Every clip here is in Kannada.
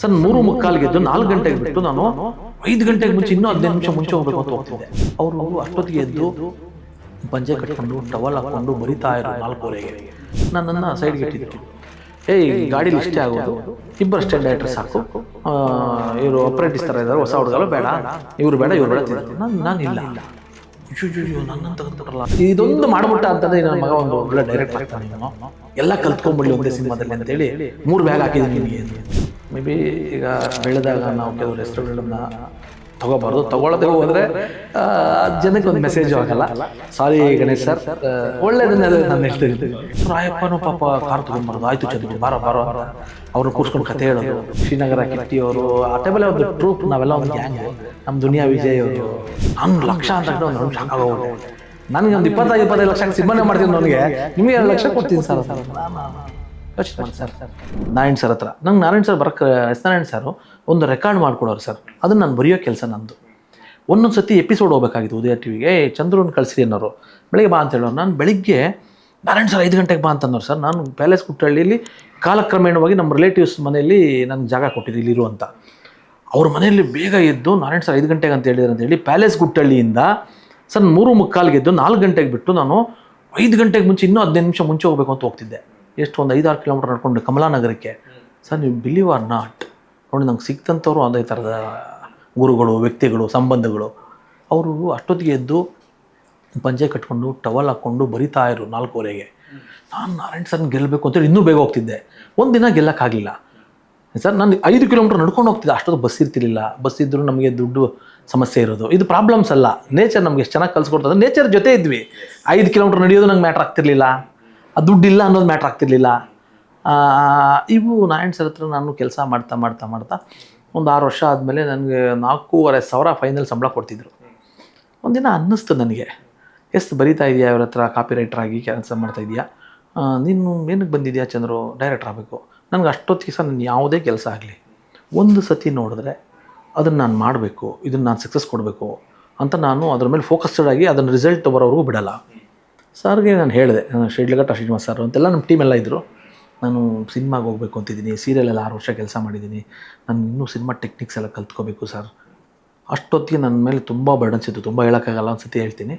ಸರ್, ಮೂರು ಮುಕ್ಕಾಲಿಗೆ ಎದ್ದು ನಾಲ್ಕು ಗಂಟೆಗೆ ಬಿಟ್ಟು ನಾನು ಐದು ಗಂಟೆಗೆ ಮುಂಚೆ, ಇನ್ನೂ ಹದಿನೈದು ನಿಮಿಷ ಮುಂಚೆ ಹೋಗ್ಬೇಕು ಅಂತ ಹೋಗ್ತಿದ್ದೆ. ಅವರು ಅಷ್ಟೊತ್ತಿಗೆ ಎದ್ದು ಪಂಜೆ ಕಟ್ಕೊಂಡು ಟವಲ್ ಹಾಕೊಂಡು ಬರಿತಾ ಇರೋ ನಾಲ್ಕೂವರೆಗೆ. ನನ್ನನ್ನು ಸೈಡ್ಗೆ ಇಟ್ಟಿದ್ರು ಏಯ್, ಗಾಡೀಲಿ ಇಷ್ಟೇ ಆಗೋದು. ಇಬ್ಬರು ಅಷ್ಟೇ ಡೈರೆಕ್ಟರ್ ಸಾಕು. ಇವರು ಆಪ್ರೇಟಿಸ್ ಥರ ಇದ್ದಾರೆ ಹೊಸ ಹುಡುಗರು ಬೇಡ. ಇವರು ಬೇಡ, ಇವ್ರು ಬೇಡ ನಾನು ನಾನು ಇಲ್ಲ. ನನ್ನ ಇದೊಂದು ಮಾಡ್ಬಿಟ್ಟ ಅಂತಂದ್ರೆ ನನ್ನ ಮಗ ಒಂದು ಒಳ್ಳೆ ಡೈರೆಕ್ಟ್ ಆಗ್ತಾನೆ ಇವನು. ಎಲ್ಲ ಕಲ್ತ್ಕೊಂಡ್ಬಿಡ್ಲಿ ಒಂದೇ ಸಿನಿಮಾದಲ್ಲಿ ಅಂತೇಳಿ ಮೂರು ಬ್ಯಾಗ್ ಹಾಕಿದ್ದೀನಿ ನಿನಗೆ. ಮೇ ಬಿ ಈಗ ಬೆಳೆದಾಗ ನಾವು ಕೆಲವರು ಹೆಸರುಗಳನ್ನ ತಗೋಬಾರ್ದು. ತಗೊಳ್ಳದೆ ಹೋದರೆ ಜನಕ್ಕೆ ಒಂದು ಮೆಸೇಜ್ ಆಗಲ್ಲ. ಸಾರಿ ಗಣೇಶ್ ಸರ್ ಒಳ್ಳೇದನ್ನೆಲ್ಲ ನಾನು ಹೇಳ್ತಿರ್ತೀನಿ ರಾಯಪ್ಪನೂ ಪಾಪ ಕಾರ್ ತೊಗೊಂಡ್ಬಾರ್ದು. ಆಯಿತು ಚಂದ್ರ ಬಾರೋ ಬಾರೋ ಅವ್ರನ್ನ ಕೂರ್ಸ್ಕೊಂಡು ಕತೆ ಹೇಳೋದು. ಶ್ರೀನಗರ ಕಿಟ್ಟಿಯವರು, ಆ ಟೈಮಲ್ಲಿ ಒಂದು ಟ್ರೂಪ್ ನಾವೆಲ್ಲ ಒಂದು ಗ್ಯಾಂಗ್ ನಮ್ಮ ದುನಿಯಾ ವಿಜಯ್ ಅವರು. ಹಂಗೆ ಲಕ್ಷ ಅಂತ ಒಂದು ಲಕ್ಷ ಆಗೋಗ್ಬಿಟ್ಟೆ ನನಗೆ ಒಂದು ಇಪ್ಪತ್ತೈದು ಇಪ್ಪತ್ತೈದು ಲಕ್ಷ ಸಿಬ್ಬಂದಿ ಮಾಡ್ತೀನಿ ನನಗೆ. ನಿಮಗೆ ಎರಡು ಲಕ್ಷ ಕೊಡ್ತೀನಿ ಸರ್ ಯೋಚನೆ ಮಾಡಿ ಸರ್ ನಾರಾಯಣ್ ಸರ್ ಹತ್ರ. ನಂಗೆ ನಾರಾಯಣ್ ಸರ್ ಬರಕ್ಕೆ ಎಸ್ ನಾರಾಯಣ್ ಸರ್ ಒಂದು ರೆಕಾರ್ಡ್ ಮಾಡಿಕೊಡೋರು ಸರ್ ಅದನ್ನು ನಾನು ಬರೆಯೋ ಕೆಲಸ ನಂದು. ಒಂದೊಂದು ಸತಿ ಎಪಿಸೋಡ್ ಹೋಗ್ಬೇಕಾಗಿತ್ತು ಉದಯ ಟಿವಿಗೆ ವಿಗೆ ಚಂದ್ರನ್ ಕಳಿಸ್ರಿ ಅನ್ನೋರು? ಬೆಳಿಗ್ಗೆ ಬಾ ಅಂತ ಹೇಳೋರು ನಾನು ಬೆಳಿಗ್ಗೆ ನಾರಾಯಣ್ ಸರ್ ಐದು ಗಂಟೆಗೆ ಬಾ ಅಂತಂದ್ರು ಸರ್ ನಾನು ಪ್ಯಾಲೇಸ್ ಕುಟ್ಟಹಳ್ಳಿಯಲ್ಲಿ ಕಾಲಕ್ರಮೇಣವಾಗಿ ನಮ್ಮ ರಿಲೇಟಿವ್ಸ್ ಮನೆಯಲ್ಲಿ ನನಗೆ ಜಾಗ ಕೊಟ್ಟಿದ್ದು ಇಲ್ಲಿರು ಅಂತ. ಅವ್ರ ಮನೆಯಲ್ಲಿ ಬೇಗ ಎದ್ದು ನಾರಾಯಣ್ ಸರ್ ಐದು ಗಂಟೆಗೆ ಅಂತ ಹೇಳಿದ್ರು ಅಂತ ಹೇಳಿ ಪ್ಯಾಲೇಸ್ ಗುಟ್ಟಳ್ಳಿಯಿಂದ ಸರ್ ಮೂರು ಮುಕ್ಕಾಲಿಗೆ ಎದ್ದು ನಾಲ್ಕು ಗಂಟೆಗೆ ಬಿಟ್ಟು ನಾನು ಐದು ಗಂಟೆಗೆ ಮುಂಚೆ ಇನ್ನೂ ಹದಿನೈದು ನಿಮಿಷ ಮುಂಚೆ ಹೋಗ್ಬೇಕು ಅಂತ ಹೋಗ್ತಿದ್ದೆ. ಎಷ್ಟು ಒಂದು ಐದಾರು ಕಿಲೋಮೀಟರ್ ನಡ್ಕೊಂಡು ಕಮಲಾನಗರಕ್ಕೆ. ಸರ್, ನೀವು ಬಿಲೀವ್ ಆರ್ ನಾಟ್ ನೋಡಿ ನಂಗೆ ಸಿಕ್ತಂಥವ್ರು ಅದೇ ಥರದ ಗುರುಗಳು, ವ್ಯಕ್ತಿಗಳು, ಸಂಬಂಧಗಳು. ಅವರು ಅಷ್ಟೊತ್ತಿಗೆ ಎದ್ದು ಪಂಚೆ ಕಟ್ಕೊಂಡು ಟವಲ್ ಹಾಕ್ಕೊಂಡು ಬರಿತಾ ಇರು ನಾಲ್ಕೂವರೆಗೆ. ನಾನು ನಾರಾಯಣ್ ಸರ್ ಗೆಲ್ಲಬೇಕು ಅಂತೇಳಿ ಇನ್ನೂ ಬೇಗ ಹೋಗ್ತಿದ್ದೆ. ಒಂದು ದಿನ ಗೆಲ್ಲಕ್ಕಾಗಲಿಲ್ಲ. ಸರ್, ನಾನು ಐದು ಕಿಲೋಮೀಟರ್ ನಡ್ಕೊಂಡು ಹೋಗ್ತಿದ್ದೆ. ಅಷ್ಟೊತ್ತು ಬಸ್ ಇರ್ತಿರ್ಲಿಲ್ಲ. ಬಸ್ ಇದ್ದರೂ ನಮಗೆ ದುಡ್ಡು ಸಮಸ್ಯೆ ಇರೋದು. ಇದು ಪ್ರಾಬ್ಲಮ್ಸ್ ಅಲ್ಲ. ನೇಚರ್ ನಮಗೆ ಎಷ್ಟು ಚೆನ್ನಾಗಿ ಕಲಿಸ್ಕೊಡ್ತದೆ. ನೇಚರ್ ಜೊತೆ ಇದ್ವಿ. ಐದು ಕಿಲೋಮೀಟರ್ ನಡೆಯೋದು ನಂಗೆ ಮ್ಯಾಟ್ರ್ ಆಗ್ತಿರ್ಲಿಲ್ಲ. ಆ ದುಡ್ಡಿಲ್ಲ ಅನ್ನೋದು ಮ್ಯಾಟ್ರ್ ಆಗ್ತಿರ್ಲಿಲ್ಲ. ಇವು ನಾರಾಯಣ್ ಸರ್ ಹತ್ರ ನಾನು ಕೆಲಸ ಮಾಡ್ತಾ ಮಾಡ್ತಾ ಮಾಡ್ತಾ ಒಂದು ಆರು ವರ್ಷ ಆದಮೇಲೆ ನನಗೆ ನಾಲ್ಕೂವರೆ ಸಾವಿರ ಫೈನಲ್ ಸಂಬಳ ಕೊಡ್ತಿದ್ರು. ಒಂದಿನ ಅನ್ನಿಸ್ತು ನನಗೆ. ಎಷ್ಟು ಬರಿತಾ ಇದೆಯಾ ಇವ್ರ ಹತ್ರ ಕಾಪಿ ರೈಟರ್ ಆಗಿ ಕೆಲಸ ಮಾಡ್ತಾ ಇದೆಯಾ? ನೀನು ಏನಕ್ಕೆ ಬಂದಿದೆಯಾ ಚಂದ್ರು? ಡೈರೆಕ್ಟರ್ ಆಗಬೇಕು. ನನಗೆ ಅಷ್ಟೊತ್ತಿಗೆ ಸಹ ನಾನು ಯಾವುದೇ ಕೆಲಸ ಆಗಲಿ. ಒಂದು ಸತಿ ನೋಡಿದ್ರೆ ಅದನ್ನು ನಾನು ಮಾಡಬೇಕು, ಇದನ್ನು ನಾನು ಸಕ್ಸಸ್ ಕೊಡಬೇಕು ಅಂತ ನಾನು ಅದ್ರ ಮೇಲೆ ಫೋಕಸ್ಡ್ ಆಗಿ ಅದನ್ನು ರಿಸಲ್ಟ್ ಬರೋವರೆಗೂ ಬಿಡಲ್ಲ. ಸರ್ಗೆ ನಾನು ಹೇಳಿದೆ ಶಿಡ್ಲಘಟ್ಟ ಶ್ರೀನಿವಾಸ ಸರ್ ಅಂತೆಲ್ಲ ನಮ್ಮ ಟೀಮೆಲ್ಲ ಇದ್ದರು ನಾನು ಸಿನಿಮಾಗೆ ಹೋಗಬೇಕು ಅಂತಿದ್ದೀನಿ ಸೀರಿಯಲೆಲ್ಲ ಆರು ವರ್ಷ ಕೆಲಸ ಮಾಡಿದ್ದೀನಿ. ನಾನು ಇನ್ನೂ ಸಿನಿಮಾ ಟೆಕ್ನಿಕ್ಸ್ ಎಲ್ಲ ಕಲ್ತ್ಕೋಬೇಕು ಸರ್ ಅಷ್ಟೊತ್ತಿಗೆ ನನ್ನ ಮೇಲೆ ತುಂಬ ಬರ್ಡನ್ಸ್ ಇತ್ತು, ತುಂಬ ಹೇಳೋಕ್ಕಾಗಲ್ಲ ಒಂದು ಸತಿ ಹೇಳ್ತೀನಿ.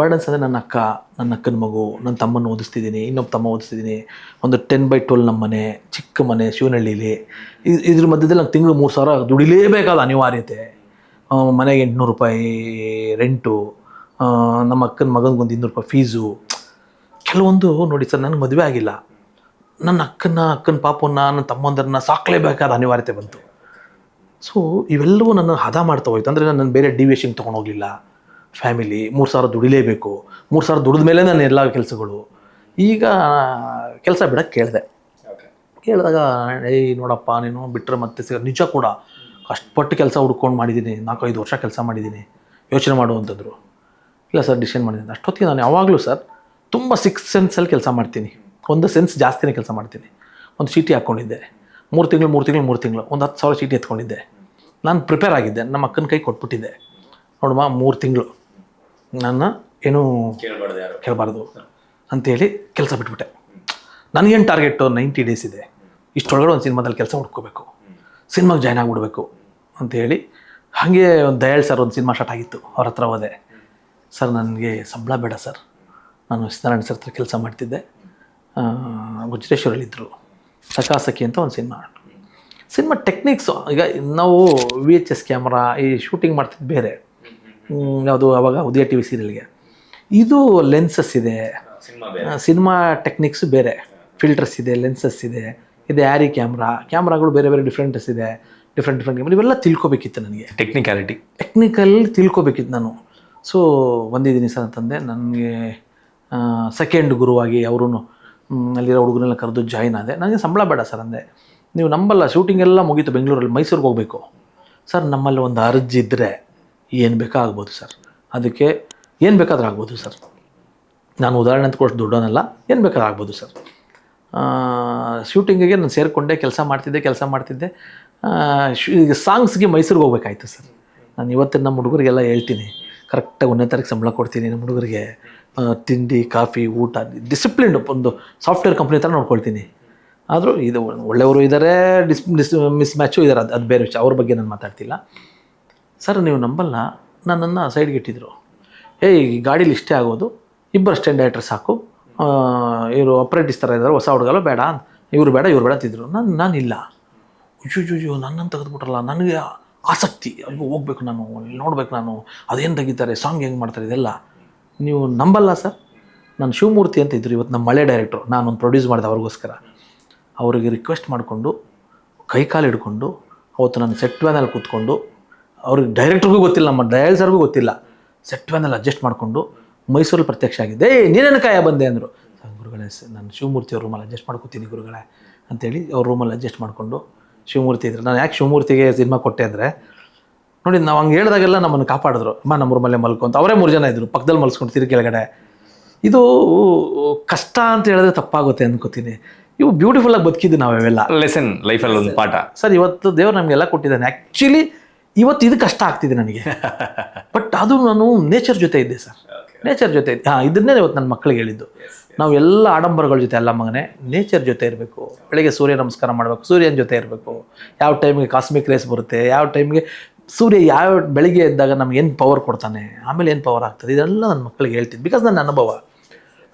ಬರ್ಡನ್ಸ್ ಅಂದರೆ ನನ್ನ ಅಕ್ಕ, ನನ್ನ ಅಕ್ಕನ ಮಗು, ನನ್ನ ತಮ್ಮನ ಓದಿಸ್ತಿದ್ದೀನಿ, ಇನ್ನೊಬ್ಬ ತಮ್ಮ ಓದಿಸ್ತಿದ್ದೀನಿ. ಒಂದು ಟೆನ್ ಬೈ ಟ್ವೆಲ್ ನಮ್ಮ ಮನೆ, ಚಿಕ್ಕ ಮನೆ ಶಿವನಹಳ್ಳಿಲಿ. ಇದ್ರ ಮಧ್ಯದಲ್ಲಿ ನಂಗೆ ತಿಂಗಳು ಮೂರು ಸಾವಿರ ದುಡಿಲೇಬೇಕಾದ ಅನಿವಾರ್ಯತೆ. ಮನೆಗೆ ಎಂಟುನೂರು ರೂಪಾಯಿ ರೆಂಟು ನಮ್ಮ ಅಕ್ಕನ ಮಗನಿಗೆ ಒಂದು ಇನ್ನೂರು ರೂಪಾಯಿ ಫೀಸು ಕೆಲವೊಂದು ನೋಡಿ ಸರ್ ನನಗೆ ಮದುವೆ ಆಗಿಲ್ಲ. ನನ್ನ ಅಕ್ಕನ ಅಕ್ಕನ ಪಾಪನ ನನ್ನ ತಮ್ಮಂದರನ್ನ ಸಾಕಲೇಬೇಕಾದ ಅನಿವಾರ್ಯತೆ ಬಂತು. ಸೊ ಇವೆಲ್ಲವೂ ನನ್ನ ಹದ ಮಾಡ್ತಾ ಹೋಯ್ತು. ಅಂದರೆ ನಾನು ಬೇರೆ ಡಿವಿಯೇಷನ್ ತೊಗೊಂಡು ಹೋಗಲಿಲ್ಲ. ಫ್ಯಾಮಿಲಿ ಮೂರು ಸಾವಿರ ದುಡಿಲೇಬೇಕು. ಮೂರು ಸಾವಿರ ದುಡಿದ ಮೇಲೆ ನಾನು ಎಲ್ಲ ಕೆಲಸಗಳು. ಈಗ ಕೆಲಸ ಬಿಡೋಕ್ಕೆ ಕೇಳಿದೆ. ಕೇಳಿದಾಗ ಏಯ್ ನೋಡಪ್ಪ ನೀನು ಬಿಟ್ಟರೆ ಮತ್ತೆ ಸಿಗ ನಿಜ ಕೂಡ. ಕಷ್ಟಪಟ್ಟು ಕೆಲಸ ಹುಡ್ಕೊಂಡು ಮಾಡಿದ್ದೀನಿ ನಾಲ್ಕೈದು ವರ್ಷ ಕೆಲಸ ಮಾಡಿದ್ದೀನಿ ಯೋಚನೆ ಮಾಡು ಅಂತಂದರು. ಇಲ್ಲ ಸರ್ ಡಿಸಿಷನ್ ಮಾಡಿದ್ದೀನಿ. ಅಷ್ಟೊತ್ತಿಗೆ ನಾನು ಯಾವಾಗಲೂ ಸರ್ ತುಂಬ ಸಿಕ್ಸ್ ಸೆನ್ಸಲ್ಲಿ ಕೆಲಸ ಮಾಡ್ತೀನಿ. ಒಂದು ಸೆನ್ಸ್ ಜಾಸ್ತಿನೇ ಕೆಲಸ ಮಾಡ್ತೀನಿ. ಒಂದು ಚೀಟಿ ಹಾಕ್ಕೊಂಡಿದ್ದೆ ಮೂರು ತಿಂಗಳು ಮೂರು ತಿಂಗಳು ಮೂರು ತಿಂಗಳು. ಒಂದು ಹತ್ತು ಸಾವಿರ ಚೀಟಿ ಎತ್ಕೊಂಡಿದ್ದೆ. ನಾನು ಪ್ರಿಪೇರ್ ಆಗಿದ್ದೆ. ನಮ್ಮ ಅಕ್ಕನ ಕೈ ಕೊಟ್ಬಿಟ್ಟಿದ್ದೆ ನೋಡಮ್ಮ ಮೂರು ತಿಂಗಳು. ನನ್ನ ಏನೂ ಕೇಳಬಾರ್ದು ಅಂತೇಳಿ ಕೆಲಸ ಬಿಟ್ಬಿಟ್ಟೆ. ನನಗೇನು ಟಾರ್ಗೆಟು ನೈಂಟಿ ಡೇಸ್ ಇದೆ? ಇಷ್ಟೊಳಗಡೆ ಒಂದು ಸಿನಿಮಾದಲ್ಲಿ ಕೆಲಸ ಹುಡ್ಕೋಬೇಕು. ಸಿನಿಮಾಗೆ ಜಾಯ್ನ್ ಆಗಿಬಿಡ್ಬೇಕು ಅಂತೇಳಿ ಹಾಗೆ ಒಂದು ದಯಾಳ್ ಸರ್ ಒಂದು ಸಿನಿಮಾ ಸ್ಟಾರ್ಟ್ ಆಗಿತ್ತು. ಅವ್ರ ಹತ್ರ ಹೋದೆ. ಸರ್ ನನಗೆ ಸಂಬಳ ಬೇಡ ಸರ್. ನಾನು ಸತ್ಯನಾರಾಯಣ ಸರ್ ಹತ್ರ ಕೆಲಸ ಮಾಡ್ತಿದ್ದೆ. ಗುಜರೇಶ್ವರಲ್ಲಿದ್ದರು ಸಕಾಸಕಿ ಅಂತ ಒಂದು ಸಿನಿಮಾ. ಸಿನಿಮಾ ಟೆಕ್ನಿಕ್ಸು ಈಗ ನಾವು ವಿ ಎಚ್ ಎಸ್ ಕ್ಯಾಮ್ರಾ ಈ ಶೂಟಿಂಗ್ ಮಾಡ್ತಿದ್ದು ಬೇರೆ. ಯಾವುದು ಅವಾಗ ಉದಯ ಟಿ ವಿ ಸೀರಿಯಲ್ಗೆ. ಇದು ಲೆನ್ಸಸ್ ಇದೆ. ಸಿನಿಮಾ ಟೆಕ್ನಿಕ್ಸ್ ಬೇರೆ. ಫಿಲ್ಟರ್ಸ್ ಇದೆ ಲೆನ್ಸಸ್ ಇದೆ. ಇದೆ ಆ್ಯರಿ ಕ್ಯಾಮ್ರಾ? ಕ್ಯಾಮ್ರಾಗಳು ಬೇರೆ ಬೇರೆ ಡಿಫ್ರೆಂಟಸ್ ಇದೆ. Different different camera. ಇವೆಲ್ಲ ತಿಳ್ಕೊಬೇಕಿತ್ತು ನನಗೆ. ಟೆಕ್ನಿಕ್ಯಾಲಿಟಿ ಟೆಕ್ನಿಕಲ್ ತಿಳ್ಕೊಬೇಕಿತ್ತು ನಾನು. ಸೊ ಬಂದಿದ್ದೀನಿ ಸರ್ ಅಂತಂದೆ, ನನಗೆ ಸೆಕೆಂಡ್ ಗುರುವಾಗಿ ಅವರು ಅಲ್ಲಿರೋ ಹುಡುಗನೆಲ್ಲ ಕರೆದು ಜಾಯ್ನ್ ಆದೆ. ನನಗೆ ಸಂಬಳ ಬೇಡ ಸರ್ ಅಂದೆ. ನೀವು ನಂಬಲ್ಲ ಶೂಟಿಂಗ್ ಎಲ್ಲ ಮುಗೀತು ಬೆಂಗಳೂರಲ್ಲಿ, ಮೈಸೂರಿಗೆ ಹೋಗಬೇಕು. ಸರ್, ನಮ್ಮಲ್ಲಿ ಒಂದು ಅರ್ಜಿ ಇದ್ದರೆ ಏನು ಬೇಕಾ ಆಗ್ಬೋದು ಸರ್. ಅದಕ್ಕೆ ಏನು ಬೇಕಾದ್ರೂ ಆಗ್ಬೋದು ಸರ್. ನಾನು ಉದಾಹರಣೆ ಅಂತ ಕೊಟ್ಟು ದುಡ್ಡೋನಲ್ಲ ಏನು ಬೇಕಾದ್ರೂ ಆಗ್ಬೋದು ಸರ್. ಶೂಟಿಂಗಿಗೆ ನಾನು ಸೇರಿಕೊಂಡೆ, ಕೆಲಸ ಮಾಡ್ತಿದ್ದೆ ಕೆಲಸ ಮಾಡ್ತಿದ್ದೆ. ಈಗ ಸಾಂಗ್ಸ್ಗೆ ಮೈಸೂರಿಗೆ ಹೋಗ್ಬೇಕಾಯ್ತು ಸರ್. ನಾನು ಇವತ್ತಿನ ನಮ್ಮ ಹುಡುಗರಿಗೆಲ್ಲ ಹೇಳ್ತೀನಿ. ಕರೆಕ್ಟಾಗಿ ಒಂದನೇ ತಾರೀಕು ಸಂಬಳ ಕೊಡ್ತೀನಿ ನಮ್ಮ ಹುಡುಗರಿಗೆ. ತಿಂಡಿ, ಕಾಫಿ, ಊಟ ಡಿಸಿಪ್ಲಿನ್ ಒಂದು ಸಾಫ್ಟ್ವೇರ್ ಕಂಪ್ನಿ ಥರ ನೋಡ್ಕೊಳ್ತೀನಿ. ಆದರೂ ಇದು ಒಳ್ಳೆಯವರು ಇದ್ದಾರೆ ಡಿಸ್ ಡಿಸ್ ಮಿಸ್ ಮ್ಯಾಚು ಇದ್ದಾರೆ ಅದು ಅದು ಬೇರೆ ವಿಷಯ. ಅವ್ರ ಬಗ್ಗೆ ನಾನು ಮಾತಾಡ್ತಿಲ್ಲ. ಸರ್, ನೀವು ನಂಬಲ್ಲ ನನ್ನನ್ನು ಸೈಡ್ಗೆ ಇಟ್ಟಿದ್ರು. ಏಯ್ ಗಾಡೀಲಿ ಇಷ್ಟೇ ಆಗೋದು. ಇಬ್ಬರು ಸ್ಟ್ಯಾಂಡ್ ಡೈರೆಕ್ಟರ್ ಸಾಕು. ಇವರು ಅಪ್ರೆಂಟಿಸ್ ಥರ ಇದ್ದಾರೆ ಹೊಸ ಹುಡುಗಲ್ಲ ಬೇಡ ಇವರು ಬೇಡ, ಇವ್ರು ಬೇಡ ಅಂತಿದ್ರು. ನಾನು, ನಾನಿಲ್ಲ. ಜುಜು ನನ್ನನ್ನು ತೆಗೆದುಬಿಟ್ರಲ್ಲ, ನನಗೆ ಆಸಕ್ತಿ. ಅಯ್ಯೋ, ಹೋಗ್ಬೇಕು ನಾನು, ಅಲ್ಲಿ ನೋಡ್ಬೇಕು ನಾನು, ಅದೇನು ತೆಗಿತಾರೆ ಸಾಂಗ್ ಹೆಂಗೆ ಮಾಡ್ತಾರೆ, ಇದೆಲ್ಲ. ನೀವು ನಂಬಲ್ಲ ಸರ್? ನಾನು ಶಿವಮೂರ್ತಿ ಅಂತ ಇದ್ರು ಇವತ್ತು ನಮ್ಮ ಮಳೆ ಡೈರೆಕ್ಟ್ರು ನಾನು ಒಂದು ಪ್ರೊಡ್ಯೂಸ್ ಮಾಡಿದೆ ಅವ್ರಿಗೋಸ್ಕರ. ಅವರಿಗೆ ರಿಕ್ವೆಸ್ಟ್ ಮಾಡಿಕೊಂಡು ಕೈಕಾಲು ಹಿಡ್ಕೊಂಡು, ಅವತ್ತು ನಾನು ಸೆಟ್ ವ್ಯಾನಲ್ಲಿ ಕೂತ್ಕೊಂಡು, ಅವ್ರಿಗೆ ಡೈರೆಕ್ಟ್ರಿಗೂ ಗೊತ್ತಿಲ್ಲ, ನಮ್ಮ ಡಯಲ್ ಸರ್ಗೂ ಗೊತ್ತಿಲ್ಲ. ಸೆಟ್ ವ್ಯಾನಲ್ಲಿ ಅಡ್ಜಸ್ಟ್ ಮಾಡಿಕೊಂಡು, ಮೈಸೂರಲ್ಲಿ ಪ್ರತ್ಯಕ್ಷ ಆಗಿದೆ ಏಯ್, ನೀನೇನು ಕಾಯ ಬಂದೆ? ಅಂದರು. ಗುರುಗಳೇ ನಾನು ಶಿವಮೂರ್ತಿ ಅವ್ರ ರೂಮಲ್ಲಿ ಅಡ್ಜಸ್ಟ್ ಮಾಡ್ಕೋತೀನಿ ಗುರುಗಳೇ, ಅಂತೇಳಿ ಅವ್ರ ರೂಮಲ್ಲಿ ಅಡ್ಜಸ್ಟ್ ಮಾಡಿಕೊಂಡು ಶಿವಮೂರ್ತಿ ಇದ್ರು. ನಾನು ಯಾಕೆ ಶಿವಮೂರ್ತಿಗೆ ಸಿನಿಮಾ ಕೊಟ್ಟೆ ಅಂದರೆ ನೋಡಿ ನಾವು ಹಂಗೆ ಹೇಳಿದಾಗೆಲ್ಲ ನಮ್ಮನ್ನು ಕಾಪಾಡಿದ್ರು. ಅಮ್ಮ ನಮ್ಮ ಮೇಲೆ ಮಲ್ಕೊ ಅಂತ ಅವರೇ ಮೂರು ಜನ ಇದ್ದರು ಪಕ್ಕದಲ್ಲಿ ಮಲ್ಸ್ಕೊಂಡು ತಿರು ಕೆಳಗಡೆ. ಇದು ಕಷ್ಟ ಅಂತ ಹೇಳಿದ್ರೆ ತಪ್ಪಾಗುತ್ತೆ ಅನ್ಕೋತೀನಿ. ಇವು ಬ್ಯೂಟಿಫುಲ್ಲಾಗಿ ಬದುಕಿದ್ದು ನಾವೆಲ್ಲ ಲೆಸನ್ ಲೈಫಲ್ಲಿ ಒಂದು ಪಾಠ. ಸರ್ ಇವತ್ತು ದೇವ್ರು ನಮಗೆಲ್ಲ ಕೊಟ್ಟಿದ್ದಾನೆ. ಆ್ಯಕ್ಚುಲಿ ಇವತ್ತು ಇದು ಕಷ್ಟ ಆಗ್ತಿದೆ ನನಗೆ. ಬಟ್ ಅದು ನಾನು ನೇಚರ್ ಜೊತೆ ಇದ್ದೆ ಸರ್ ನೇಚರ್ ಜೊತೆ ಇದ್ದೆ. ಹಾಂ ಇದನ್ನೇ ಇವತ್ತು ನನ್ನ ಮಕ್ಕಳಿಗೆ ಹೇಳಿದ್ದು. ನಾವು ಎಲ್ಲ ಆಡಂಬರಗಳ ಜೊತೆ ಎಲ್ಲ ಮಗನೇ ನೇಚರ್ ಜೊತೆ ಇರಬೇಕು. ಬೆಳಗ್ಗೆ ಸೂರ್ಯ ನಮಸ್ಕಾರ ಮಾಡಬೇಕು ಸೂರ್ಯನ ಜೊತೆ ಇರಬೇಕು. ಯಾವ ಟೈಮ್ಗೆ ಕಾಸ್ಮಿಕ್ ರೇಸ್ ಬರುತ್ತೆ ಯಾವ ಟೈಮ್ಗೆ ಸೂರ್ಯ ಯಾವ ಬೆಳಿಗ್ಗೆ ಎದ್ದಾಗ ನಮ್ಗೆ ಏನು ಪವರ್ ಕೊಡ್ತಾನೆ ಆಮೇಲೆ ಏನು ಪವರ್ ಆಗ್ತದೆ ಇದೆಲ್ಲ ನನ್ನ ಮಕ್ಕಳಿಗೆ ಹೇಳ್ತೀನಿ ಬಿಕಾಸ್ ನನ್ನ ಅನುಭವ.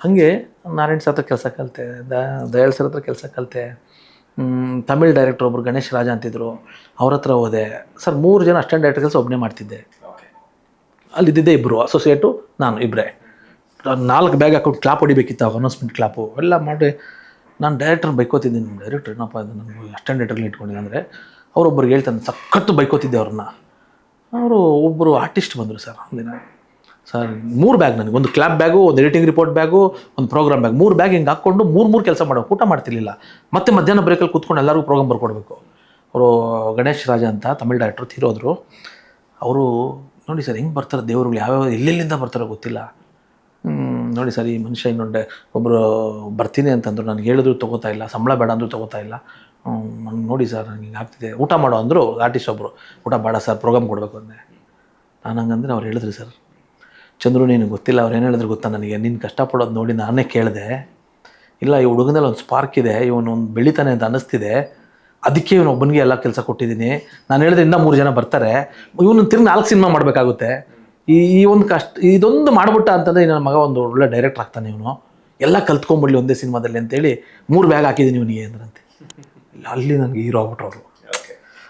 ಹಾಗೆ ನಾರಾಯಣ್ ಸರ್ ಹತ್ರ ಕೆಲಸ ಕಲಿತೆ ದಯಾಳ್ ಸರ್ ಹತ್ರ ಕೆಲಸ ಕಲಿತೆ. ತಮಿಳ್ ಡೈರೆಕ್ಟರ್ ಒಬ್ಬರು ಗಣೇಶ್ ರಾಜ ಅಂತಿದ್ರು ಅವ್ರ ಹತ್ರ ಹೋದೆ. ಸರ್ ಮೂರು ಜನ ಅಸ್ಟೆಂಟ್ ಡೈರೆಕ್ಟರ್ ಕೆಲಸ ಒಬ್ಬನೇ ಮಾಡ್ತಿದ್ದೆ. ಅಲ್ಲಿದ್ದಿದ್ದೆ ಇಬ್ಬರು ಅಸೋಸಿಯೇಟು ನಾನು ಇಬ್ಬರೇ ನಾಲ್ಕು ಬ್ಯಾಗ್ ಹಾಕೊಂಡು ಕ್ಲಾಪ್ ಹೊಡಿಬೇಕಿತ್ತು ಅವಾಗ ಅನೌನ್ಸ್ಮೆಂಟ್ ಕ್ಲಾಪು ಎಲ್ಲ ಮಾಡಿ ನಾನು ಡೈರೆಕ್ಟರ್ ಬೈಕೋತಿದ್ದೀನಿ. ಡೈರೆಕ್ಟರ್ ಏನಪ್ಪ ಇದು ಅಸ್ಟೆಂಟ್ ಡೈರೆಕ್ಟರ್ಲಿ ಇಟ್ಕೊಂಡಿದ್ದೆ ಅಂದರೆ ಅವರೊಬ್ಬರಿಗೆ ಹೇಳ್ತಾನೆ ಸಖತ್ತು ಬೈಕೋತಿದ್ದೆ ಅವ್ರನ್ನ. ಅವರು ಒಬ್ಬರು ಆರ್ಟಿಸ್ಟ್ ಬಂದರು ಸರ್ ಒಂದಿನ. ಸರ್, ಮೂರು ಬ್ಯಾಗ್ ನನಗೆ, ಒಂದು ಕ್ಲಾಪ್ ಬ್ಯಾಗು ಒಂದು ಎಡಿಟಿಂಗ್ ರಿಪೋರ್ಟ್ ಬ್ಯಾಗು ಒಂದು ಪ್ರೋಗ್ರಾಮ್ ಬ್ಯಾಗ್ ಮೂರು ಬ್ಯಾಗ್ ಹಿಂಗೆ ಹಾಕ್ಕೊಂಡು ಮೂರು ಮೂರು ಕೆಲಸ ಮಾಡೋ ಊಟ ಮಾಡ್ತಿರ್ಲಿಲ್ಲ. ಮತ್ತೆ ಮಧ್ಯಾಹ್ನ ಬ್ರೇಕಲ್ಲಿ ಕೂತ್ಕೊಂಡು ಎಲ್ಲರಿಗೂ ಪ್ರೋಗ್ರಾಮ್ ಬರ್ಕೊಡ್ಬೇಕು. ಅವರು ಗಣೇಶ್ ರಾಜ ಅಂತ ತಮಿಳ್ ಡೈರೆಕ್ಟ್ರು ತೀರೋದ್ರು. ಅವರು ನೋಡಿ ಸರ್, ಹೆಂಗೆ ಬರ್ತಾರೆ ದೇವರುಗಳು, ಯಾವ್ಯಾವ ಎಲ್ಲೆಲ್ಲಿಂದ ಬರ್ತಾರೋ ಗೊತ್ತಿಲ್ಲ. ನೋಡಿ ಸರ್, ಈ ಮನುಷ್ಯ ಇನ್ನೊಂದೆ ಒಬ್ಬರು ಬರ್ತೀನಿ ಅಂತಂದ್ರು ನನಗೆ ಹೇಳಿದ್ರು ತೊಗೋತಾ ಇಲ್ಲ, ಸಂಬಳ ಬೇಡ ಅಂದರೂ ತೊಗೋತಾ ಇಲ್ಲ. ನೋಡಿ ಸರ್ ನನಗೆ ಹಿಂಗೆ ಆಗ್ತಿದೆ. ಊಟ ಮಾಡೋ ಅಂದರು ಆರ್ಟಿಸ್ಟ್ ಒಬ್ಬರು ಊಟ ಬೇಡ ಸರ್ ಪ್ರೋಗ್ರಾಮ್ ಕೊಡಬೇಕು ಅಂದೆ. ನಾನು ಹಂಗಂದ್ರೆ ಅವ್ರು ಹೇಳಿದ್ರು ಸರ್. ಚಂದ್ರು, ನೀನು ಗೊತ್ತಿಲ್ಲ, ಅವ್ರು ಏನು ಹೇಳಿದ್ರು ಗೊತ್ತಾ ನನಗೆ? ನೀನು ಕಷ್ಟಪಡೋದು ನೋಡಿ ನಾನೇ ಕೇಳಿದೆ. ಇಲ್ಲ, ಈ ಹುಡುಗನಲ್ಲಿ ಒಂದು ಸ್ಪಾರ್ಕ್ ಇದೆ, ಇವನು ಒಂದು ಬೆಳಿತಾನೆ ಅಂತ ಅನ್ನಿಸ್ತಿದೆ ಅದಕ್ಕೆ ಇವನು ಒಬ್ಬನಿಗೆ ಎಲ್ಲ ಕೆಲಸ ಕೊಟ್ಟಿದ್ದೀನಿ. ನಾನು ಹೇಳಿದ್ರೆ ಇನ್ನೂ ಮೂರು ಜನ ಬರ್ತಾರೆ. ಇವನು ತಿರ್ಗಿ ನಾಲ್ಕು ಸಿನಿಮಾ ಮಾಡಬೇಕಾಗುತ್ತೆ. ಈ ಈ ಒಂದು ಕಷ್ಟ ಇದೊಂದು ಮಾಡಿಬಿಟ್ಟ ಅಂತಂದರೆ ನನ್ನ ಮಗ ಒಂದು ಒಳ್ಳೆ ಡೈರೆಕ್ಟರ್ ಆಗ್ತಾನೆ ಇವನು. ಎಲ್ಲ ಕಲ್ತ್ಕೊಂಬಿಡ್ಲಿ ಒಂದೇ ಸಿನಿಮಾದಲ್ಲಿ ಅಂತೇಳಿ ಮೂರು ಬ್ಯಾಗ್ ಹಾಕಿದ್ದೀನಿ ಇವನಿಗೆ ಅಂದ್ರಂತೆ ಅಲ್ಲಿ ನನಗೆ ಹೀರೋ ಆಗ್ಬಿಟ್ರು ಅವರು.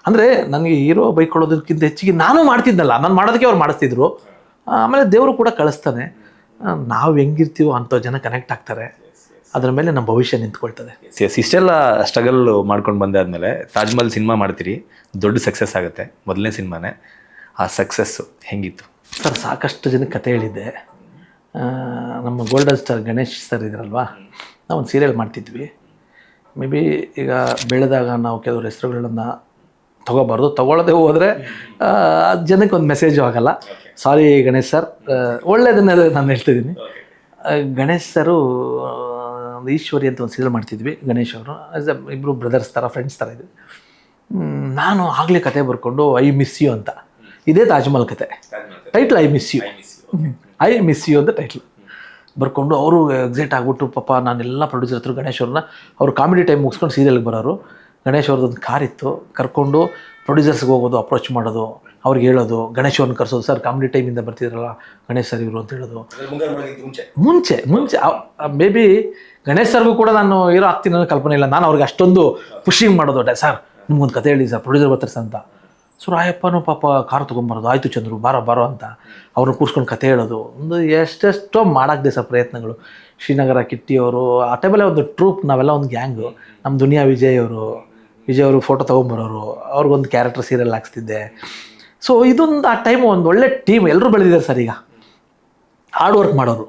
ಅಂದರೆ ನನಗೆ ಹೀರೋ ಬೈಕೊಳ್ಳೋದಕ್ಕಿಂತ ಹೆಚ್ಚಿಗೆ ನಾನು ಮಾಡ್ತಿದ್ದಲ್ಲ ನಾನು ಮಾಡೋದಕ್ಕೆ ಅವ್ರು ಮಾಡಿಸ್ತಿದ್ರು. ಆಮೇಲೆ ದೇವರು ಕೂಡ ಕಳಿಸ್ತಾನೆ. ನಾವು ಹೆಂಗಿರ್ತೀವೋ ಅಂಥ ಜನ ಕನೆಕ್ಟ್ ಆಗ್ತಾರೆ. ಅದರ ಮೇಲೆ ನಮ್ಮ ಭವಿಷ್ಯ ನಿಂತ್ಕೊಳ್ತದೆ. ಎಸ್ ಇಷ್ಟೆಲ್ಲ ಸ್ಟ್ರಗಲ್ ಮಾಡ್ಕೊಂಡು ಬಂದೆ ಆದಮೇಲೆ ತಾಜ್ ಮಹಲ್ ಸಿನಿಮಾ ಮಾಡ್ತೀರಿ ದೊಡ್ಡ ಸಕ್ಸಸ್ ಆಗುತ್ತೆ ಮೊದಲನೇ ಸಿನಿಮಾನೇ. ಆ ಸಕ್ಸಸ್ಸು ಹೆಂಗಿತ್ತು? ಸರ್, ಸಾಕಷ್ಟು ಜನಕ್ಕೆ ಕತೆ ಹೇಳಿದ್ದೆ. ನಮ್ಮ ಗೋಲ್ಡನ್ ಸ್ಟಾರ್ ಗಣೇಶ್ ಸರ್ ಇದ್ರಲ್ವಾ? ನಾವು ಒಂದು ಸೀರಿಯಲ್ ಮಾಡ್ತಿದ್ವಿ. ಮೇ ಬಿ ಈಗ ಬೆಳೆದಾಗ ನಾವು ಕೆಲವರು ಹೆಸರುಗಳನ್ನ ತೊಗೋಬಾರ್ದು. ತೊಗೊಳ್ಳದೆ ಹೋದರೆ ಜನಕ್ಕೆ ಒಂದು ಮೆಸೇಜು ಆಗಲ್ಲ. ಸಾರಿ ಗಣೇಶ್ ಸರ್ ಒಳ್ಳೆಯದನ್ನೇ ನಾನು ಹೇಳ್ತಿದ್ದೀನಿ ಗಣೇಶ್ ಸರು ಒಂದು ಈಶ್ವರಿ ಅಂತ ಒಂದು ಸೀರಿಯಲ್ ಮಾಡ್ತಿದ್ವಿ, ಗಣೇಶ್ ಅವರು. ಆಸ್ ಅ ಇಬ್ಬರು ಬ್ರದರ್ಸ್ ಥರ ಫ್ರೆಂಡ್ಸ್ ಥರ ಇದ್ವಿ. ನಾನು ಆಗಲೇ ಕತೆ ಬರ್ಕೊಂಡು ಐ ಮಿಸ್ ಯು ಅಂತ. ಇದೇ ತಾಜ್ಮಹಲ್ ಕತೆ. Title I miss you I miss you ಅಂತ ಟೈಟ್ಲ್ ಬರ್ಕೊಂಡು ಅವರು ಎಕ್ಸೈಟ್ ಆಗಿಬಿಟ್ಟು ಪಾಪ ನಾನೆಲ್ಲ ಪ್ರೊಡ್ಯೂಸರ್ ಹತ್ರ ಗಣೇಶ್ ಅವ್ರನ್ನ ಅವ್ರು ಕಾಮಿಡಿ ಟೈಮ್ ಮುಗಿಸ್ಕೊಂಡು ಸೀರಿಯಲ್ಗೆ ಬರೋರು. ಗಣೇಶ್ ಅವ್ರದ್ದೊಂದು ಕಾರ್ ಇತ್ತು. ಕರ್ಕೊಂಡು ಪ್ರೊಡ್ಯೂಸರ್ಸ್ಗೆ ಹೋಗೋದು ಅಪ್ರೋಚ್ ಮಾಡೋದು ಅವ್ರಿಗೆ ಹೇಳೋದು ಗಣೇಶ್ ಅವ್ರನ್ನ ಕರೆಸೋದು ಸರ್ ಕಾಮಿಡಿ ಟೈಮಿಂದ ಬರ್ತಿದ್ರಲ್ಲ ಗಣೇಶ್ ಸರ್ ಇವರು ಅಂತ ಹೇಳೋದು. ಮುಂಚೆ? ಮುಂಚೆ ಮೇ ಬಿ ಗಣೇಶ್ ಸರ್ಗೂ ಕೂಡ ನಾನು ಹೀರೋ ಆಗ್ತೀನಿ ಅನ್ನೋ ಕಲ್ಪನೆ ಇಲ್ಲ. ನಾನು ಅವ್ರಿಗೆ ಅಷ್ಟೊಂದು ಪುಷಿಂಗ್ ಮಾಡೋದು. ಡೇ ಸರ್ ನಿಮ್ಗೊಂದು ಕತೆ ಹೇಳಿ ಸರ್ ಪ್ರೊಡ್ಯೂಸರ್ ಬರ್ತಾರೆ ಸರ್ ಅಂತ. ಸೊ ರಾಯಪ್ಪನೂ ಪಾಪ ಕಾರ್ ತೊಗೊಂಬರೋದು, ಆಯಿತು ಚಂದ್ರು, ಬಾರೋ ಬಾರೋ ಅಂತ ಅವ್ರನ್ನ ಕೂರ್ಸ್ಕೊಂಡು ಕತೆ ಹೇಳೋದು. ಒಂದು ಎಷ್ಟೆಷ್ಟೋ ಮಾಡಾಕ್ದೆ ಸರ್ ಪ್ರಯತ್ನಗಳು. ಶ್ರೀನಗರ ಕಿಟ್ಟಿಯವರು, ಆ ಟೈಮಲ್ಲೇ ಒಂದು ಟ್ರೂಪ್ ನಾವೆಲ್ಲ ಒಂದು ಗ್ಯಾಂಗು ನಮ್ಮ ದುನಿಯಾ ವಿಜಯ್ ಅವರು ವಿಜಯ್ ಅವರು ಫೋಟೋ ತೊಗೊಂಬರೋರು, ಅವ್ರಿಗೊಂದು ಕ್ಯಾರೆಕ್ಟರ್ ಸೀರಿಯಲ್ ಹಾಕ್ಸ್ತಿದ್ದೆ. ಸೊ ಇದೊಂದು, ಆ ಟೈಮ್ ಒಂದು ಒಳ್ಳೆ ಟೀಮ್ ಎಲ್ಲರೂ ಬೆಳೆದಿದ್ದಾರೆ ಸರ್ ಈಗ. ಹಾರ್ಡ್ ವರ್ಕ್ ಮಾಡೋರು.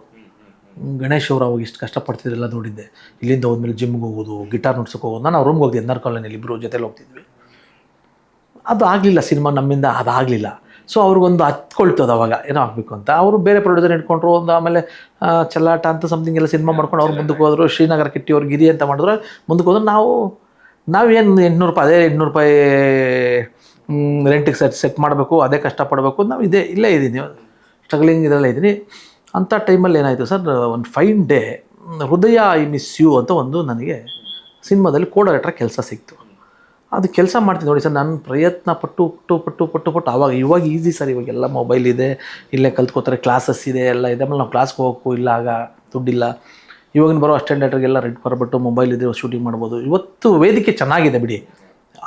ಗಣೇಶ್ ಅವರು ಅವಾಗ ಇಷ್ಟು ಕಷ್ಟಪಡ್ತಿದ್ರೆಲ್ಲ ನೋಡಿದ್ದೆ. ಇಲ್ಲಿಂದ ಹೋದ್ಮೇಲೆ ಜಿಮ್ಗೆ ಹೋಗೋದು ಗಿಟಾರ್ ನುಡ್ಸೋಕೆ ಹೋಗೋದು. ನಾನು ಅವ್ರ ರೂಮ್ಗೆ ಹೋಗ್ತಿದ್ದೆ ಎನ್ ಆರ್ ಕಾಲೋನಿಯಲ್ಲಿ ಇಬ್ಬರು ಜೊತೆಲಿ ಹೋಗ್ತಿದ್ವಿ. ಅದು ಆಗಲಿಲ್ಲ ಸಿನಿಮಾ ನಮ್ಮಿಂದ, ಅದಾಗಲಿಲ್ಲ. ಸೊ ಅವ್ರಿಗೊಂದು ಹತ್ಕೊಳ್ತದ ಅವಾಗ. ಏನೋ ಆಗಬೇಕು ಅಂತ. ಅವರು ಬೇರೆ ಪ್ರೊಡ್ಯೂಸರ್ ಇಟ್ಕೊಂಡ್ರು, ಒಂದು ಆಮೇಲೆ ಚಲ್ಲಾಟ ಅಂತ ಸಮಥಿಂಗ್ ಎಲ್ಲ ಸಿನಿಮಾ ಮಾಡ್ಕೊಂಡು ಅವ್ರು ಮುಂದಕ್ಕೆ ಹೋದ್ರು. ಶ್ರೀನಗರ ಕಿಟ್ಟಿ ಅವ್ರು ಗಿರಿ ಅಂತ ಮಾಡಿದ್ರು. ಮುಂದಕ್ಕೆ ಹೋದ್ರೆ ನಾವು, ನಾವೇನು ಎಂಟುನೂರು ರೂಪಾಯಿ, ಅದೇ ಎಂಟುನೂರು ರೂಪಾಯಿ ರೆಂಟಿಗೆ ಸೆಟ್ ಸೆಟ್ ಮಾಡಬೇಕು, ಅದೇ ಕಷ್ಟಪಡಬೇಕು. ನಾವು ಇದೇ, ಇಲ್ಲೇ ಇದ್ದೀನಿ. ಸ್ಟ್ರಗ್ಲಿಂಗ್ ಇದರಲ್ಲೇ ಇದ್ದೀನಿ. ಅಂಥ ಟೈಮಲ್ಲಿ ಏನಾಯಿತು ಸರ್, ಒಂದು ಫೈನ್ ಡೇ ಹೃದಯ ಐ ಮಿಸ್ ಯು ಅಂತ ಒಂದು ನನಗೆ ಸಿನಿಮಾದಲ್ಲಿ ಕೋ ಡೈರೆಕ್ಟರ್ ಕೆಲಸ ಸಿಕ್ತು. ಅದು ಕೆಲಸ ಮಾಡ್ತೀನಿ ನೋಡಿ ಸರ್, ನಾನು ಪ್ರಯತ್ನ ಪಟ್ಟು ಪಟ್ಟು ಪಟ್ಟು ಪಟ್ಟು ಪಟ್ಟು, ಆವಾಗ ಇವಾಗ ಈಸಿ ಸರ್ ಇವಾಗೆಲ್ಲ ಮೊಬೈಲ್ ಇದೆ, ಇಲ್ಲೇ ಕಲ್ತ್ಕೋತಾರೆ ಕ್ಲಾಸಸ್ ಇದೆ, ಎಲ್ಲ ಇದೆ. ಆಮೇಲೆ ನಾವು ಕ್ಲಾಸ್ಗೆ ಹೋಗೋಕ್ಕೂ ಇಲ್ಲ, ಆಗ ದುಡ್ಡಿಲ್ಲ. ಇವಾಗಿನ ಬರೋ ಅಸ್ಟೆಂಟ್ ಡೈರೆಕ್ಟರ್ಗೆಲ್ಲ ರೆಡ್ ಬರ್ಬಿಟ್ಟು ಮೊಬೈಲ್ ಇದೆ ಶೂಟಿಂಗ್ ಮಾಡ್ಬೋದು. ಇವತ್ತು ವೇದಿಕೆ ಚೆನ್ನಾಗಿದೆ ಬಿಡಿ.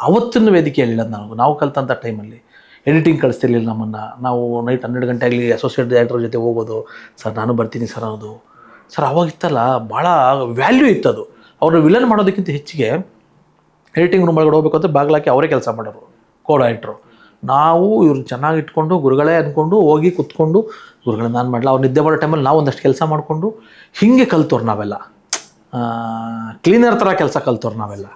ಅವತ್ತಿನ ವೇದಿಕೆ ಹೇಳಿಲ್ಲ ನಾವು. ನಾವು ಕಲ್ತಂಥ ಟೈಮಲ್ಲಿ ಎಡಿಟಿಂಗ್ ಕಳಿಸ್ತಿರ್ಲಿಲ್ಲ ನಮ್ಮನ್ನು. ನಾವು ನೈಟ್ ಹನ್ನೆರಡು ಗಂಟೆ ಆಗಲಿ ಅಸೋಸಿಯೇಟ್ ಡೈರೆಕ್ಟರ್ ಜೊತೆ ಹೋಗೋದು. ಸರ್, ನಾನು ಬರ್ತೀನಿ ಸರ್ ಅನ್ನೋದು. ಸರ್ ಅವಾಗಿತ್ತಲ್ಲ ಭಾಳ ವ್ಯಾಲ್ಯೂ ಅದು ಅವರು ವಿಲನ್ ಮಾಡೋದಕ್ಕಿಂತ ಹೆಚ್ಚಿಗೆ ಎಡಿಟಿಂಗ್ ರೂಮ್ ಒಳಗಡೆ ಹೋಗ್ಬೇಕು ಅಂತ ಬಾಗ್ಲಾಕಿ ಅವರೇ ಕೆಲಸ ಮಾಡೋರು ಕೋಡ್ ಇಟ್ಟರು ನಾವು ಇವ್ರು ಚೆನ್ನಾಗಿ ಇಟ್ಕೊಂಡು ಗುರುಗಳೇ ಅಂದ್ಕೊಂಡು ಹೋಗಿ ಕುತ್ಕೊಂಡು ಗುರುಗಳನ್ನ ನಾನು ಮಾಡಲ್ಲ ಅವ್ರು ನಿದ್ದೆ ಮಾಡೋ ಟೈಮಲ್ಲಿ ನಾವು ಒಂದಷ್ಟು ಕೆಲಸ ಮಾಡಿಕೊಂಡು ಹೀಗೆ ಕಲ್ತವ್ರು ನಾವೆಲ್ಲ. ಕ್ಲೀನರ್ ಥರ ಕೆಲಸ ಕಲ್ತವ್ರು ನಾವೆಲ್ಲ.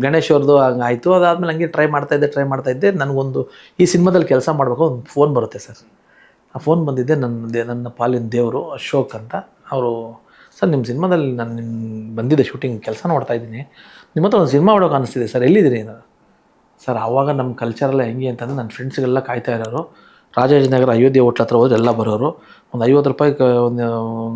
ಗಣೇಶ್ ಅವ್ರದ್ದು ಹಂಗೆ ಆಯಿತು. ಅದಾದಮೇಲೆ ಹಂಗೆ ಟ್ರೈ ಮಾಡ್ತಾಯಿದ್ದೆ ಟ್ರೈ ಮಾಡ್ತಾಯಿದ್ದೆ ನನಗೊಂದು ಈ ಸಿನಿಮಾದಲ್ಲಿ ಕೆಲಸ ಮಾಡಬೇಕು ಒಂದು ಫೋನ್ ಬರುತ್ತೆ ಸರ್. ಆ ಫೋನ್ ಬಂದಿದ್ದೆ ನನ್ನ ನನ್ನ ಪಾಲಿನ ದೇವರು ಅಶೋಕ್ ಅಂತ. ಅವರು ಸರ್ ನಿಮ್ಮ ಸಿನಿಮಾದಲ್ಲಿ ನಾನು ನಿಮ್ಮ ಬಂದಿದ್ದೆ ಶೂಟಿಂಗ್ ಕೆಲಸ ನೋಡ್ತಾ ಇದ್ದೀನಿ. ನಿಮ್ಮ ಹತ್ರ ಒಂದು ಸಿನಿಮಾ ಮಾಡೋಕೆ ಅನಿಸ್ತಿದೆ ಸರ್, ಎಲ್ಲಿದ್ದೀರಿ ನಾನು ಸರ್ ಆವಾಗ ನಮ್ಮ ಕಲ್ಚರೆಲ್ಲ ಹೆಂಗೆ ಅಂತಂದರೆ ನನ್ನ ಫ್ರೆಂಡ್ಸ್ಗೆಲ್ಲ ಕಾಯ್ತಾ ಇರೋರು. ರಾಜಾಜಿನಗರ ಅಯೋಧ್ಯೆ ಹೋಟ್ಲ ಹತ್ರ ಹೋದ್ರೆ ಎಲ್ಲ ಬರೋರು. ಒಂದು ಐವತ್ತು ರೂಪಾಯಿ ಒಂದು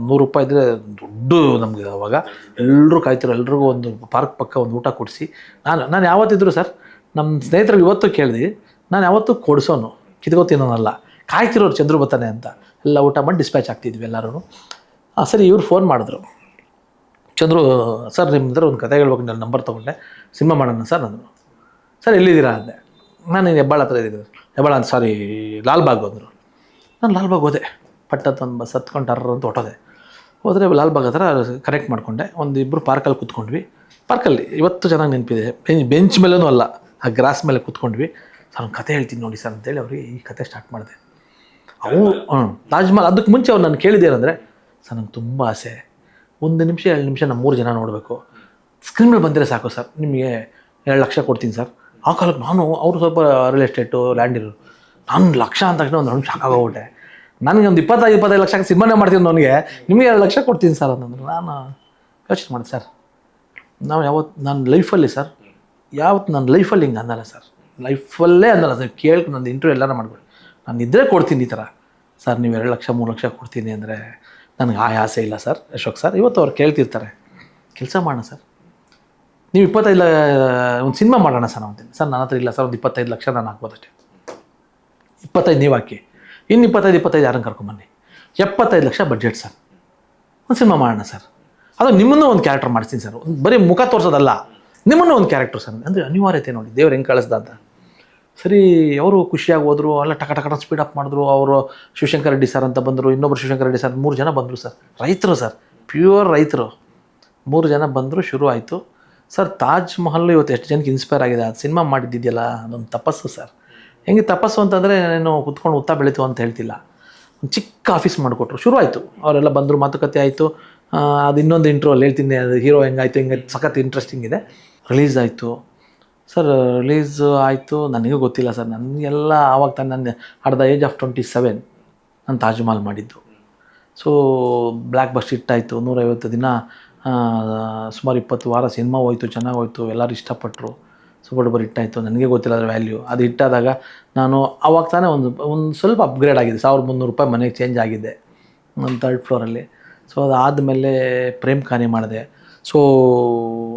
ನೂರು ರೂಪಾಯಿ ಇದ್ದರೆ ದುಡ್ಡು ನಮಗೆ ಅವಾಗ. ಎಲ್ಲರೂ ಕಾಯ್ತಿರೋ, ಎಲ್ರಿಗೂ ಒಂದು ಪಾರ್ಕ್ ಪಕ್ಕ ಒಂದು ಊಟ ಕೊಡಿಸಿ. ನಾನು ನಾನು ಯಾವತ್ತಿದ್ರು ಸರ್ ನಮ್ಮ ಸ್ನೇಹಿತರು ಇವತ್ತು ಕೇಳಿದ್ವಿ ನಾನು ಯಾವತ್ತೂ ಕೊಡಿಸೋನು ಕಿತ್ಕೋತೀನಲ್ಲ ಕಾಯ್ತಿರೋರು ಚಂದ್ರು ಬರ್ತಾನೆ ಅಂತ. ಎಲ್ಲ ಊಟ ಮಾಡಿ ಡಿಸ್ಪ್ಯಾಚ್ ಆಗ್ತಿದ್ವಿ ಎಲ್ಲರೂ ಹಾಂ ಸರಿ, ಇವ್ರು ಫೋನ್ ಮಾಡಿದ್ರು. ಚಂದ್ರು, ಸರ್ ನಿಮ್ಮದ್ರ ಒಂದು ಕತೆ ಹೇಳ್ಬೇಕು, ನಾನು ನಂಬರ್ ತೊಗೊಂಡೆ. ಸಿನಿಮಾ ಮಾಡೋಣ ಸರ್, ಅಂದರು. ಸರ್, ಎಲ್ಲಿದ್ದೀರಾ? ಅಂದೆ. ನಾನು ಹೆಬ್ಬಾಳ ಹತ್ರ ಇದ್ದೀನಿ ಹೆಬ್ಬಾಳ ಅಂತ ಸಾರಿ ಲಾಲ್ಬಾಗ್, ಅಂದರು. ನಾನು ಲಾಲ್ಬಾಗ್ ಹೋದೆ. ಪಟ್ಟ ಒಂದು ಬಸ್ ಹತ್ಕೊಂಡು ಅಂತ ಹೊಟ್ಟೋದೆ ಹೋದರೆ ಲಾಲ್ಬಾಗ್ ಹತ್ರ ಕನೆಕ್ಟ್ ಮಾಡಿಕೊಂಡೆ. ಒಂದು ಇಬ್ಬರು ಪಾರ್ಕಲ್ಲಿ ಕೂತ್ಕೊಂಡ್ವಿ. ಪಾರ್ಕಲ್ಲಿ ಇವತ್ತು ಚೆನ್ನಾಗಿ ನೆನಪಿದೆ. ಬೆಂಚ್ ಮೇಲೂ ಅಲ್ಲ, ಆ ಗ್ರಾಸ್ ಮೇಲೆ ಕೂತ್ಕೊಂಡ್ವಿ. ಸರ್, ಒಂದು ಕತೆ ಹೇಳ್ತೀನಿ ನೋಡಿ ಸರ್, ಅಂತೇಳಿ ಅವ್ರಿಗೆ ಈ ಕತೆ ಸ್ಟಾರ್ಟ್ ಮಾಡಿದೆ. ಅವು ಹ್ಞೂ ತಾಜ್ಮಹಲ್ ಅದಕ್ಕೆ ಮುಂಚೆ ಅವ್ರು ನಾನು ಕೇಳಿದ್ದೇನೆಂದರೆ ಸರ್, ನಂಗೆ ತುಂಬ ಆಸೆ. ಒಂದು ನಿಮಿಷ, ಎರಡು ನಿಮಿಷ ನಮ್ಮ ಮೂರು ಜನ ನೋಡಬೇಕು. ಸ್ಕ್ರೀನ್ ಮೇಲೆ ಬಂದರೆ ಸಾಕು ಸರ್. ನಿಮಗೆ ಎರಡು ಲಕ್ಷ ಕೊಡ್ತೀನಿ ಸರ್. ಆ ಕಾಲಕ್ಕೆ ನಾನು, ಅವರು ಸ್ವಲ್ಪ ರಿಯಲ್ ಎಸ್ಟೇಟು ಲ್ಯಾಂಡ್ ಇರೋರು. ನಾನು ಲಕ್ಷ ಅಂದ ತಕ್ಷಣ ಒಂದು ಶಾಕ್ ಆಗೋಗ್ಬಿಟ್ಟೆ. ನನಗೆ ಒಂದು ಇಪ್ಪತ್ತೈದು ಇಪ್ಪತ್ತೈದು ಲಕ್ಷ ಸಿನಿಮಾನೇ ಮಾಡ್ತೀನಿ ನನಗೆ. ನಿಮಗೆ ಎರಡು ಲಕ್ಷ ಕೊಡ್ತೀನಿ ಸರ್ ಅಂತಂದ್ರೆ ನಾನು ಯೋಚನೆ ಮಾಡಿದೆ ಸರ್. ನಾವು ಯಾವತ್ತು ನನ್ನ ಲೈಫಲ್ಲಿ ಸರ್ ಯಾವತ್ತು ನನ್ನ ಲೈಫಲ್ಲಿ ಹಿಂಗೆ ಅನ್ನಲ್ಲ ಸರ್. ಲೈಫಲ್ಲೇ ಅನ್ನಲ್ಲ ಸರ್. ಕೇಳ್ಕೊಂಡು ನಂದು ಇಂಟರ್ವ್ಯೂ ಎಲ್ಲಾರ ಮಾಡ್ಬಿಡಿ. ನಾನು ಇದ್ದರೆ ಕೊಡ್ತೀನಿ ಈ ಥರ ಸರ್, ನೀವು ಎರಡು ಲಕ್ಷ, ಮೂರು ಲಕ್ಷ ಕೊಡ್ತೀನಿ ಅಂದರೆ ನನಗೆ ಆ ಆಸೆ ಇಲ್ಲ ಸರ್, ಅಶೋಕ್ ಸರ್. ಇವತ್ತು ಅವ್ರು ಕೇಳ್ತಿರ್ತಾರೆ, ಕೆಲಸ ಮಾಡೋಣ ಸರ್. ನೀವು ಇಪ್ಪತ್ತೈದು ಒಂದು ಸಿನಿಮಾ ಮಾಡೋಣ ಸರ್ ಅಂತೀನಿ ಸರ್, ನನ್ನ ಹತ್ರ ಇಲ್ಲ ಸರ್, ಒಂದು ಇಪ್ಪತ್ತೈದು ಲಕ್ಷ ನಾನು ಹಾಕ್ಬೋದಷ್ಟೇ. ಇಪ್ಪತ್ತೈದು ನೀವು ಹಾಕಿ, ಇನ್ನು ಇಪ್ಪತ್ತೈದು ಇಪ್ಪತ್ತೈದು ಯಾರನ್ನು ಕರ್ಕೊಂಬನ್ನಿ ಎಪ್ಪತ್ತೈದು ಲಕ್ಷ ಬಜೆಟ್ ಸರ್, ಒಂದು ಸಿನಿಮಾ ಮಾಡೋಣ ಸರ್. ಅದು ನಿಮ್ಮನ್ನು ಒಂದು ಕ್ಯಾರೆಕ್ಟರ್ ಮಾಡಿಸ್ತೀನಿ ಸರ್. ಬರೀ ಮುಖ ತೋರಿಸೋದಲ್ಲ, ನಿಮ್ಮನ್ನು ಒಂದು ಕ್ಯಾರೆಕ್ಟರ್ ಸರ್. ಅಂದರೆ ಅನಿವಾರ್ಯತೆ ನೋಡಿ, ದೇವ್ರು ಹೆಂಗೆ ಕಳಿಸ್ದ ಅಂತ. ಸರಿ, ಅವರು ಖುಷಿಯಾಗಿ ಹೋದರು, ಅಲ್ಲ ಟಕ ಟಕ ಸ್ಪೀಡ್ ಅಪ್ ಮಾಡಿದ್ರು, ಅವರು ಶಿವಶಂಕರ್ ರೆಡ್ಡಿ ಸರ್ ಅಂತ ಬಂದರು ಇನ್ನೊಬ್ಬರು ಶಿವಶಂಕರ್ ರೆಡ್ಡಿ ಸರ್ ಮೂರು ಜನ ಬಂದರು ಸರ್ ರೈತರು ಸರ್ ಪ್ಯೂರ್ ರೈತರು. ಮೂರು ಜನ ಬಂದರು, ಶುರು ಆಯಿತು. ಸರ್ ತಾಜ್ ಮಹಲ್ ಇವತ್ತು ಎಷ್ಟು ಜನಕ್ಕೆ ಇನ್ಸ್ಪೈರ್ ಆಗಿದೆ? ಅದು ಸಿನಿಮಾ ಮಾಡಿದ್ದಿದೆಯಲ್ಲ, ಅದೊಂದು ತಪಸ್ಸು ಸರ್ ಹೆಂಗೆ ತಪಸ್ಸು ಅಂತಂದರೆ ನಾನು ಕುತ್ಕೊಂಡು ಉತ್ತಾ ಬೆಳೀತು ಅಂತ ಹೇಳ್ತಿಲ್ಲ. ಒಂದು ಚಿಕ್ಕ ಆಫೀಸ್ ಮಾಡಿಕೊಟ್ರು, ಶುರು ಆಯಿತು. ಅವರೆಲ್ಲ ಬಂದರು, ಮಾತುಕತೆ ಆಯಿತು. ಅದು ಇನ್ನೊಂದು ಇಂಟ್ರೋ ಅಲ್ಲಿ ಹೇಳ್ತೀನಿ, ಅದು ಹೀರೋ ಹೆಂಗಾಯಿತು ಹಿಂಗೆ ಸಖತ್ ಇಂಟ್ರೆಸ್ಟಿಂಗ್ ಇದೆ. ರಿಲೀಸ್ ಆಯಿತು. ಸರ್ ರಿಲೀಸ್ ಆಯಿತು. ನನಗೂ ಗೊತ್ತಿಲ್ಲ ಸರ್. ನನಗೆಲ್ಲ ಆವಾಗ ತಾನೆ ನನ್ನ at the age of twenty seven ನಾನು ತಾಜ್ ಮಹಲ್ ಮಾಡಿದ್ದು. ಸೊ ಬ್ಲ್ಯಾಕ್ ಬಸ್ಟ್ ಹಿಟ್ಟಾಯಿತು ನೂರೈವತ್ತು ದಿನ ಸುಮಾರು ಇಪ್ಪತ್ತು ವಾರ ಸಿನಿಮಾ ಹೋಯಿತು, ಚೆನ್ನಾಗಿ ಹೋಯಿತು. ಎಲ್ಲರೂ ಇಷ್ಟಪಟ್ಟರು ಸೂಪರ್ ಡೂಪರ್ ಹಿಟ್ಟಾಯಿತು ನನಗೆ ಗೊತ್ತಿಲ್ಲ ಅದರ ವ್ಯಾಲ್ಯೂ ಅದು ಹಿಟ್ಟಾದಾಗ ನಾನು ಆವಾಗ ತಾನೇ ಒಂದು ಒಂದು ಸ್ವಲ್ಪ ಅಪ್ಗ್ರೇಡ್ ಆಗಿದೆ. ಸಾವಿರದ ಮುನ್ನೂರು ರೂಪಾಯಿ ಮನೆಗೆ ಚೇಂಜ್ ಆಗಿದೆ. ಒಂದು ತರ್ಡ್ ಫ್ಲೋರಲ್ಲಿ ಸೊ ಅದಾದಮೇಲೆ ಪ್ರೇಮ್ ಕಾನೆ ಮಾಡಿದೆ. ಸೊ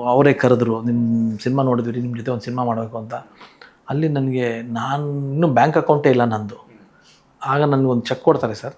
ಅವರೇ ಕರೆದ್ರು ನಿಮ್ಮ ಸಿನಿಮಾ ನೋಡಿದ್ವಿ ನಿಮ್ಮ ಜೊತೆ ಒಂದು ಸಿನಿಮಾ ಮಾಡಬೇಕು ಅಂತ. ಅಲ್ಲಿ ನನಗೆ ನಾನು ಇನ್ನೂ ಬ್ಯಾಂಕ್ ಅಕೌಂಟೇ ಇಲ್ಲ ನಂದು. ಆಗ ನನಗೆ ಒಂದು ಚೆಕ್ ಕೊಡ್ತಾರೆ ಸರ್.